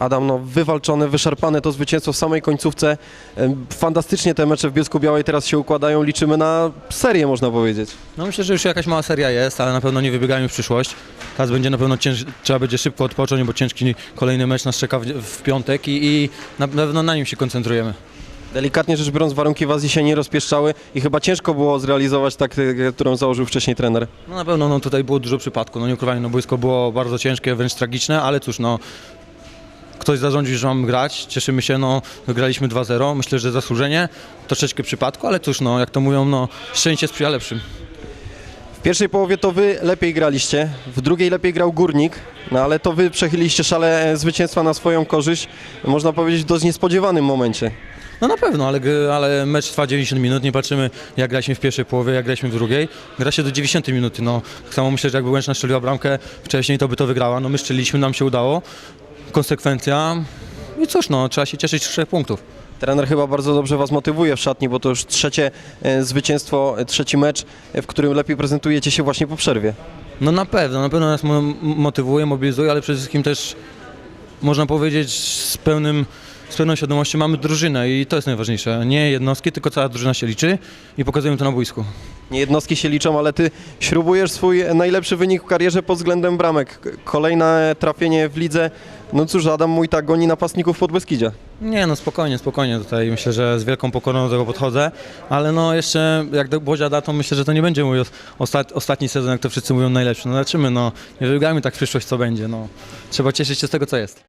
Adam, no wywalczone, wyszarpane to zwycięstwo w samej końcówce. Fantastycznie te mecze w Bielsku Białej teraz się układają. Liczymy na serię, można powiedzieć. No myślę, że już jakaś mała seria jest, ale na pewno nie wybiegajmy w przyszłość. Teraz będzie na pewno cięż... trzeba będzie szybko odpocząć, bo ciężki kolejny mecz nas czeka w, w piątek i, i na pewno na nim się koncentrujemy. Delikatnie rzecz biorąc, warunki w Azji się nie rozpieszczały i chyba ciężko było zrealizować taktykę, którą założył wcześniej trener. No na pewno no, tutaj było dużo przypadków, no nie ukrywajmy, no boisko było bardzo ciężkie, wręcz tragiczne, ale cóż, no ktoś zarządził, że mamy grać, cieszymy się, no graliśmy 2-0, myślę, że zasłużenie, troszeczkę przypadku, ale cóż, no jak to mówią, no szczęście sprzyja lepszym. W pierwszej połowie to wy lepiej graliście, w drugiej lepiej grał Górnik, no ale to wy przechyliliście szale e, zwycięstwa na swoją korzyść, można powiedzieć w dość niespodziewanym momencie. No na pewno, ale, ale mecz trwa 90 minut, nie patrzymy jak graliśmy w pierwszej połowie, jak graliśmy w drugiej. Gra się do 90 minuty, no tak samo myślę, że jakby Łęczna strzeliła bramkę wcześniej, to by to wygrała. No my strzeliliśmy, nam się udało. Konsekwencja i cóż, no trzeba się cieszyć z trzech punktów. Trener chyba bardzo dobrze was motywuje w szatni, bo to już trzecie e, zwycięstwo, e, trzeci mecz, e, w którym lepiej prezentujecie się właśnie po przerwie. No na pewno, na pewno nas mo- motywuje, mobilizuje, ale przede wszystkim też można powiedzieć z pełnym z pełną świadomością mamy drużynę i to jest najważniejsze. Nie jednostki, tylko cała drużyna się liczy i pokazujemy to na boisku. Nie jednostki się liczą, ale ty śrubujesz swój najlepszy wynik w karierze pod względem bramek. Kolejne trafienie w lidze. No cóż, Adam mój tak goni napastników pod Beskidzia. Nie, no spokojnie, spokojnie tutaj myślę, że z wielką pokorą do tego podchodzę, ale no jeszcze jak do Bodzia da, to myślę, że to nie będzie mój os- ostat, ostatni sezon, jak to wszyscy mówią najlepszy. No zobaczymy, no nie wybiegajmy tak w przyszłość, co będzie, no trzeba cieszyć się z tego, co jest.